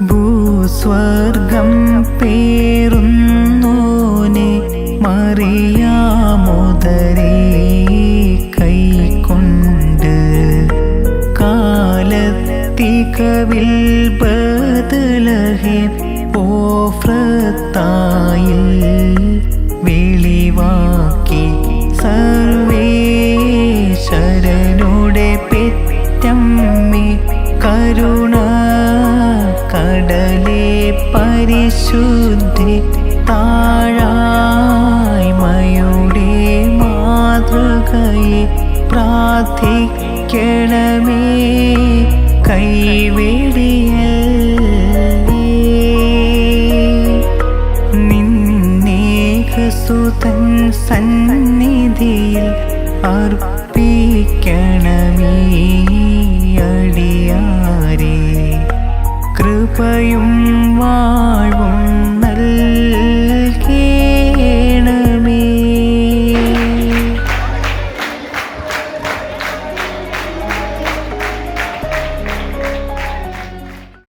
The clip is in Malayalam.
ഭൂസ്വർഗം പേറുന്നോനെ മറിയാമുദരേ കൈക്കൊണ്ട് കാലത്തികവിൽ ബദലഹേ ഓഫ്രത്തായിൽ വെളിവാക്കി സർവേശ്വരനുടെ പെറ്റമ്മി കരുണ കടലേ പരിശുദ്ധി താഴായ്മയുടെ മാതൃകയെ പ്രാർത്ഥിക്കണമേ. കൈവെടിയല്ലേ. നിന്നേകസുതൻ സന്നിധിയിൽ അർപ്പിക്കണമേ. கிருபையும் வா.